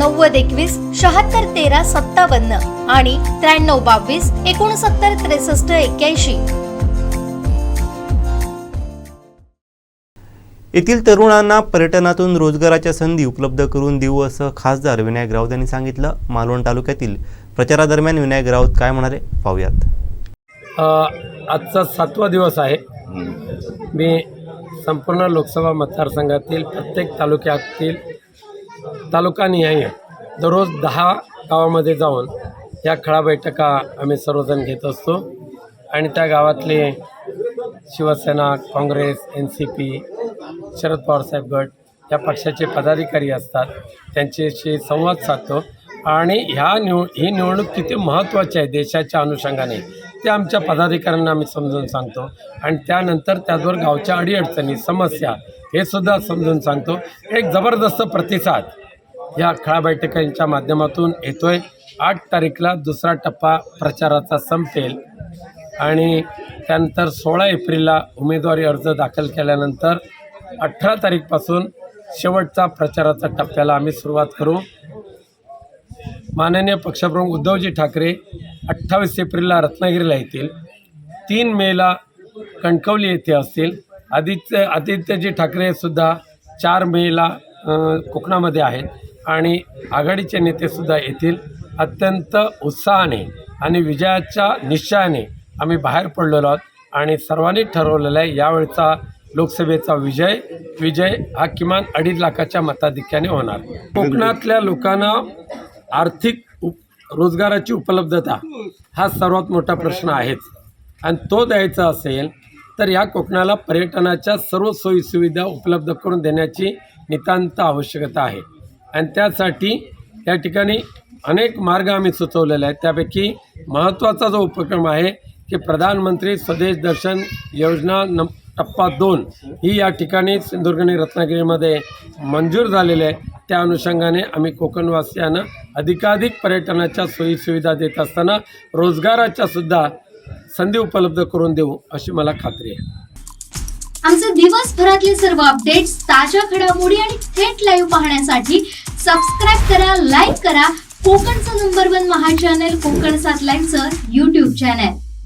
नव्वद एकवीस शहात्तर तेरा सत्तावन्न आणि त्र्याण्णव बावीस एकोणसत्तर त्रेसष्ट एक्क्याऐंशी. येथील तरुणांना पर्यटनातून रोजगाराच्या संधी उपलब्ध करून देऊ असं खासदार विनायक राऊत यांनी सांगितलं. मालवण तालुक्यातील प्रचारादरम्यान विनायक राऊत काय म्हणाले पाहूयात. अ, आजचा सातवा दिवस आहे. मी संपूर्ण लोकसभा मतदारसंघातील प्रत्येक तालुक्यातील तालुकानिहाय दररोज दहा गावामध्ये जाऊन या खळा बैठका आम्ही सर्वजण घेत असतो. आणि त्या गावातले Shiv Sena Congress N C P Sharad पवारसाहेब गट या पक्षाचे पदाधिकारी असतात. त्यांच्याशी संवाद साधतो. आणि ह्या निव ही निवडणूक किती महत्त्वाची आहे देशाच्या अनुषंगाने ते आमच्या पदाधिकाऱ्यांना आम्ही समजून सांगतो. आणि त्यानंतर त्याचबरोबर गावच्या अडीअडचणी समस्या हे सुद्धा समजून सांगतो. एक जबरदस्त प्रतिसाद या खळा बैठकांच्या माध्यमातून येतोय. आठ तारीखला दुसरा टप्पा प्रचाराचा संपेल आणि त्यानंतर सोळा एप्रिलला उमेदवारी अर्ज दाखल केल्यानंतर अठरा तारीखपासून शेवटचा प्रचाराचा टप्प्याला आम्ही सुरुवात करू. माननीय पक्षप्रमुख उद्धवजी ठाकरे अठ्ठावीस एप्रिलला रत्नागिरीला येतील. तीन मेला कणकवली येथे असतील. आदित्य आदित्यजी ठाकरेसुद्धा चार मेला कोकणामध्ये आहेत आणि आघाडीचे नेतेसुद्धा येथील अत्यंत उत्साहाने आणि विजयाच्या निश्चयाने आम्ही बाहेर पडलेलो आहोत आणि सर्वांनी ठरवलेलं आहे यावेळचा लोकसभेचा विजय विजय हा किमान अडीच लाखाच्या मताधिक्याने होणार. कोकणातल्या लोकांना आर्थिक उप रोजगाराची उपलब्धता हा सर्वात मोठा प्रश्न आहेच. आणि तो द्यायचा असेल तर या कोकणाला पर्यटनाच्या सर्व सोयीसुविधा उपलब्ध करून देण्याची नितांत आवश्यकता आहे. आणि त्यासाठी या ठिकाणी अनेक मार्ग आम्ही सुचवलेले आहेत. त्यापैकी महत्त्वाचा जो उपक्रम आहे की प्रधानमंत्री स्वदेश दर्शन योजना नम टप्पा दोन ही या ठिकाणी सिंधुदुर्ग आणि रत्नागिरीमध्ये मंजूर झालेली आहे. त्या अनुषंगाने आम्ही कोकणवासियांना अधिकाधिक पर्यटनाच्या सोयीसुविधा देत असताना रोजगाराच्या सुद्धा संधी उपलब्ध करून देऊ अशी मला खात्री आहे. आमचे दिवसभरातले सर्व अपडेट्स ताज्या घडामोडी आणि थेट लाईव्ह पाहण्यासाठी सबस्क्राईब करा लाईक करा. कोकणचं नंबर वन महा चॅनल कोकण सात लाईव्हचं युट्यूब चॅनल